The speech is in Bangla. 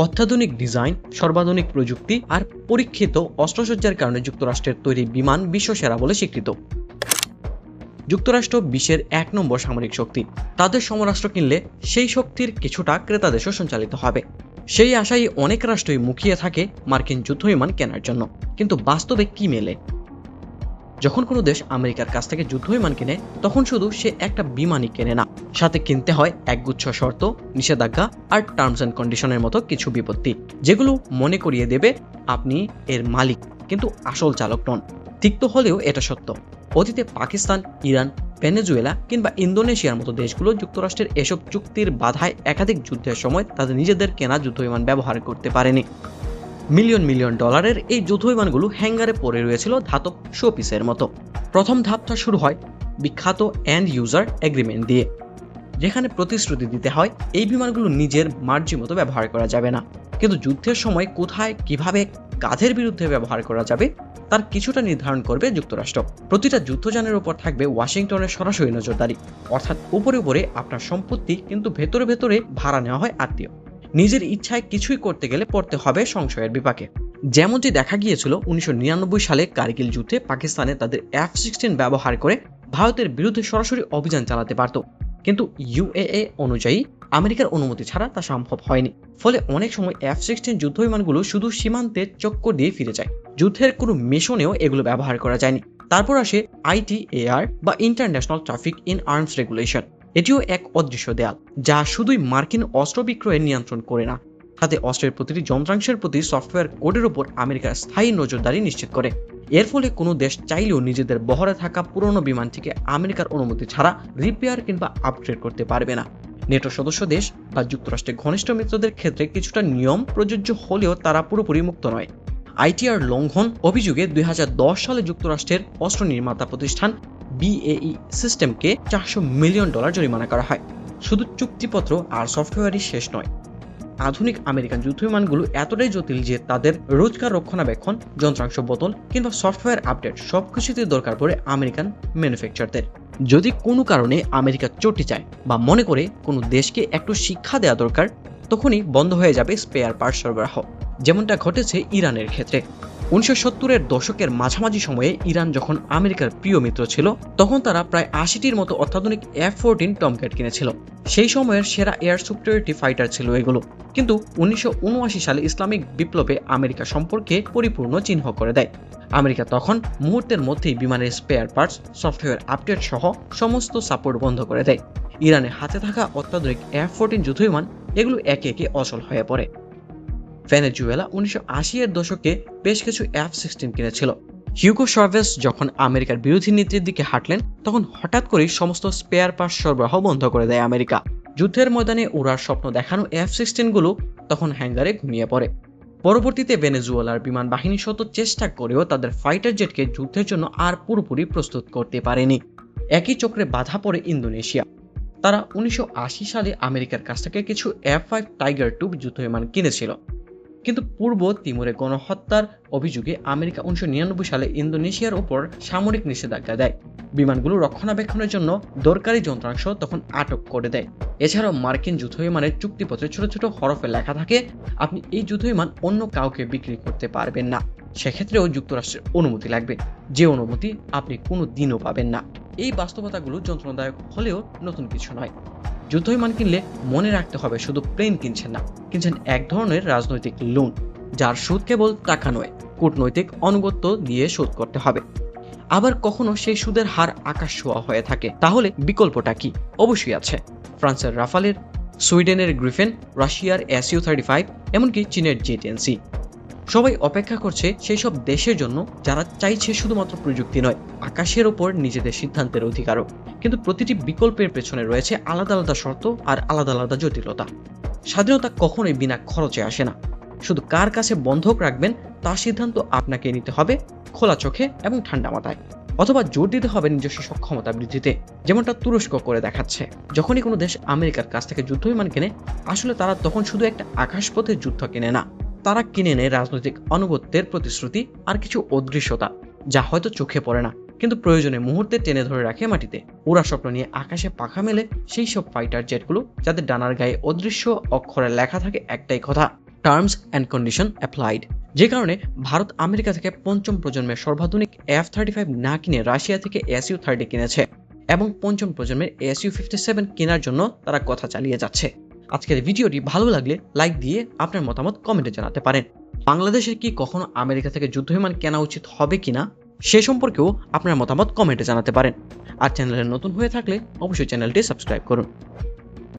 অত্যাধুনিক ডিজাইন, সর্বাধুনিক প্রযুক্তি আর পরীক্ষিত অস্ত্রসজ্জার কারণে যুক্তরাষ্ট্রের তৈরি বিমান বিশ্বসেরা বলে স্বীকৃত। যুক্তরাষ্ট্র বিশ্বের এক নম্বর সামরিক শক্তি। তাদের সমরাষ্ট্র কিনলে সেই শক্তির কিছুটা ক্রেতাদেশও সঞ্চালিত হবে। সেই আশায় অনেক রাষ্ট্রই মুখিয়ে থাকে মার্কিন যুদ্ধ বিমান কেনার জন্য। কিন্তু বাস্তবে কি মেলে? যখন কোনো দেশ আমেরিকার কাছ থেকে যুদ্ধ বিমান কেনে, তখন শুধু সে একটা বিমানই কেনে না। সাথে কিনতে হয় একগুচ্ছ শর্ত, নিষেধাজ্ঞা আর টার্মস অ্যান্ড কন্ডিশনের মতো কিছু বিপত্তি, যেগুলো মনে করিয়ে দেবে আপনি এর মালিক, কিন্তু আসল চালক নন। তিক্ত হলেও এটা সত্য। অতীতে পাকিস্তান, ইরান, ভেনেজুয়েলা কিংবা ইন্দোনেশিয়ার মতো দেশগুলো যুক্তরাষ্ট্রের এসব চুক্তির বাধায় একাধিক যুদ্ধের সময় তাদের নিজেদের কেনা যুদ্ধবিমান ব্যবহার করতে পারেনি। মিলিয়ন মিলিয়ন ডলারের এই যুদ্ধ বিমানগুলো হ্যাঙ্গারে পড়ে রয়েছিল ধাতব শোপিসের মতো। প্রথম ধাপটা শুরু হয় বিখ্যাত অ্যান্ড ইউজার এগ্রিমেন্ট দিয়ে, যেখানে প্রতিশ্রুতি দিতে হয় এই বিমানগুলো নিজের মার্জি মতো ব্যবহার করা যাবে না। কিন্তু যুদ্ধের সময় কোথায়, কীভাবে কাঁধের বিরুদ্ধে ব্যবহার করা যাবে, তার কিছুটা নির্ধারণ করবে যুক্তরাষ্ট্র। প্রতিটা যুদ্ধযানের উপর থাকবে ওয়াশিংটনের সরাসরি নজরদারি, অর্থাৎ উপরে উপরে আপনার সম্পত্তি কিন্তু ভেতরে ভেতরে ভাড়া নেওয়া হয় আত্মীয়। নিজের ইচ্ছায় কিছুই করতে গেলে পড়তে হবে সংশয়ের বিপাকে। যেমনটি দেখা গিয়েছিল, উনিশশো নিরানব্বই সালে কার্গিল যুদ্ধে পাকিস্তানে তাদের এফ সিক্সটিন ব্যবহার করে ভারতের বিরুদ্ধে সরাসরি অভিযান চালাতে পারত। কিন্তু ইউএএ অনুযায়ী আমেরিকার অনুমতি ছাড়া তা সম্ভব হয়নি। ফলে অনেক সময় এফ সিক্সটিন যুদ্ধ বিমানগুলো শুধু সীমান্তে চক্কর দিয়ে ফিরে যায়। যুদ্ধের কোনো মিশনেও এগুলো ব্যবহার করা যায়নি। তারপর আসে আইটিএআর বা international traffic in arms regulation এটিও এক অদৃশ্য দেয়াল, যা শুধুই মার্কিন অস্ত্র বিক্রয়ের নিয়ন্ত্রণ করে না, সাথে অস্ত্রের প্রতিটি যন্ত্রাংশের প্রতি সফটওয়্যার কোডের উপর আমেরিকার স্থায়ী নজরদারি নিশ্চিত করে। এর ফলে কোনো দেশ চাইলেও নিজেদের বহরে থাকা পুরনো বিমানটিকে আমেরিকার অনুমতি ছাড়া রিপেয়ার কিংবা আপগ্রেড করতে পারবে না। নেটো সদস্য দেশ বা যুক্তরাষ্ট্রের ঘনিষ্ঠ মিত্রদের ক্ষেত্রে কিছুটা নিয়ম প্রযোজ্য হলেও তারা পুরোপুরি মুক্ত নয়। আইটিআর লঙ্ঘন অভিযোগে দুই হাজার দশ সালে যুক্তরাষ্ট্রের অস্ত্র নির্মাতা প্রতিষ্ঠান বিএই সিস্টেমকে চারশো মিলিয়ন ডলার জরিমানা করা হয়। শুধু চুক্তিপত্র আর সফটওয়্যারই শেষ নয়। আধুনিক আমেরিকান যুদ্ধবিমানগুলো এতটাই জটিল যে তাদের রোজগার রক্ষণাবেক্ষণ, যন্ত্রাংশ বোতল কিংবা সফটওয়্যার আপডেট সবকিছুতেই দরকার পড়ে আমেরিকান ম্যানুফ্যাকচারদের। যদি কোনো কারণে আমেরিকা চটি চায় বা মনে করে কোনো দেশকে একটু শিক্ষা দেওয়া দরকার, তখনই বন্ধ হয়ে যাবে স্পেয়ার পার্ট সরবরাহ, যেমনটা ঘটেছে ইরানের ক্ষেত্রে। উনিশশো সত্তরের দশকের মাঝামাঝি সময়ে ইরান যখন আমেরিকার প্রিয় মিত্র ছিল, তখন তারা প্রায় আশিটির মতো অত্যাধুনিক এফ ফোরটিন টমক্যাট কিনেছিল। সেই সময়ের সেরা এয়ার সুপ্রিয়রিটি ফাইটার ছিল এগুলো। কিন্তু উনিশশো উনআশি সালে ইসলামিক বিপ্লবে আমেরিকা সম্পর্কে পরিপূর্ণ চিহ্ন করে দেয়। আমেরিকা তখন মুহূর্তের মধ্যেই বিমানের স্পেয়ার পার্টস সফটওয়্যার আপডেট সহ সমস্ত সাপোর্ট বন্ধ করে দেয়। ইরানের হাতে থাকা অত্যাধুনিক এফ ফোরটিন যুদ্ধবিমান এগুলো একে একে অচল হয়ে পড়ে। ভেনেজুয়েলা উনিশশো আশি এর দশকে বেশ কিছু এফ সিক্সটিন কিনেছিল। হিউগো শর্ভেস যখন আমেরিকার বিরোধী নীতির দিকে হাঁটলেন, তখন হঠাৎ করেই সমস্ত স্পেয়ার পার্টস সরবরাহ বন্ধ করে দেয় আমেরিকা। যুদ্ধের ময়দানে উড়ার স্বপ্ন দেখানো এফ সিক্সটিনগুলো তখন হ্যাঙ্গারে ঘুমিয়ে পড়ে। পরবর্তীতে ভেনেজুয়েলার বিমান বাহিনী শত চেষ্টা করেও তাদের ফাইটার জেটকে যুদ্ধের জন্য আর পুরোপুরি প্রস্তুত করতে পারেনি। একই চক্রে বাধা পড়ে ইন্দোনেশিয়া। তারা উনিশশো আশি সালে আমেরিকার কাছ থেকে কিছু এফ ফাইভ টাইগার টু যুদ্ধবিমান কিনেছিল। কিন্তু পূর্ব তিমুরে গণহত্যার অভিযোগে আমেরিকা উনিশশো নিরানব্বই সালে ইন্দোনেশিয়ার উপর সামরিক নিষেধাজ্ঞা দেয়। বিমানগুলো রক্ষণাবেক্ষণের জন্য দরকারি যন্ত্রাংশ তখন আটক করে দেয়। এছাড়াও মার্কিন যুদ্ধবিমানের চুক্তিপত্রে ছোট ছোট হরফে লেখা থাকে, আপনি এই যুদ্ধবিমান অন্য কাউকে বিক্রি করতে পারবেন না। সেক্ষেত্রেও যুক্তরাষ্ট্রের অনুমতি লাগবে। যে অনুমতি আপনি কোনো দিনও পাবেন না। এই বাস্তবতাগুলো যন্ত্রণাদায়ক হলেও নতুন কিছু নয়। যুদ্ধবিমান কিনলে মনে রাখতে হবে, শুধু প্লেন কিনছেন না, কিনছেন এক ধরনের রাজনৈতিক লোন যার সুদ কেবল টাকা নয়, কূটনৈতিক অনুগত্য দিয়ে শোধ করতে হবে। আবার কখনো সেই সুদের হার আকাশ ছোঁয়া হয়ে থাকে, তাহলে বিকল্পটা কি? অবশ্যই আছে। ফ্রান্সের রাফালের, সুইডেনের গ্রিফেন, রাশিয়ার এসইউ থার্টি ফাইভ এমনকি চীনের জেটেন্সি সবাই অপেক্ষা করছে সেই সব দেশের জন্য, যারা চাইছে শুধুমাত্র প্রযুক্তি নয়, আকাশের ওপর নিজেদের সিদ্ধান্তের অধিকারও। কিন্তু প্রতিটি বিকল্পের পেছনে রয়েছে আলাদা আলাদা শর্ত আর আলাদা আলাদা জটিলতা। স্বাধীনতা কখনোই বিনা খরচে আসে না। শুধু কার কাছে বন্ধক রাখবেন, তার সিদ্ধান্ত আপনাকে নিতে হবে খোলা চোখে এবং ঠান্ডা মাথায়। অথবা জোর দিতে হবে নিজস্ব সক্ষমতা বৃদ্ধিতে, যেমনটা তুরস্ক করে দেখাচ্ছে। যখনই কোনো দেশ আমেরিকার কাছ থেকে যুদ্ধ বিমান কেনে, আসলে তারা তখন শুধু একটা আকাশপথের যুদ্ধ কেনে না। তারা কিনে নেয় রাজনৈতিক আনুগত্যের প্রতিশ্রুতি আর কিছু অদৃশ্যতা, যা হয়তো চোখে পড়ে না, কিন্তু প্রয়োজনে মুহূর্তে টেনে ধরে রাখে মাটিতে। ওরা স্বপ্ন নিয়ে আকাশে পাখা মেলে সেই সব ফাইটার জেটগুলো যাদের ডানার গায়ে অদৃশ্য অক্ষরে লেখা থাকে একটাই কথা টার্মস অ্যান্ড কন্ডিশন অ্যাপ্লাইড যে কারণে ভারত আমেরিকা থেকে পঞ্চম প্রজন্মের সর্বাধুনিক এফ থার্টি ফাইভ না কিনে রাশিয়া থেকে এসইউ থার্টি কিনেছে এবং পঞ্চম প্রজন্মের এসইউ ফিফটি সেভেন কেনার জন্য তারা কথা চালিয়ে যাচ্ছে। আজকের ভিডিওটি ভালো লাগলে লাইক দিয়ে আপনার মতামত কমেন্টে জানাতে পারেন। বাংলাদেশের কি কখনো আমেরিকা থেকে যুদ্ধ বিমান কেনা উচিত হবে কিনা, সে সম্পর্কেও আপনার মতামত কমেন্টে জানাতে পারেন। আর চ্যানেলে নতুন হয়ে থাকলে অবশ্যই চ্যানেলটি সাবস্ক্রাইব করুন।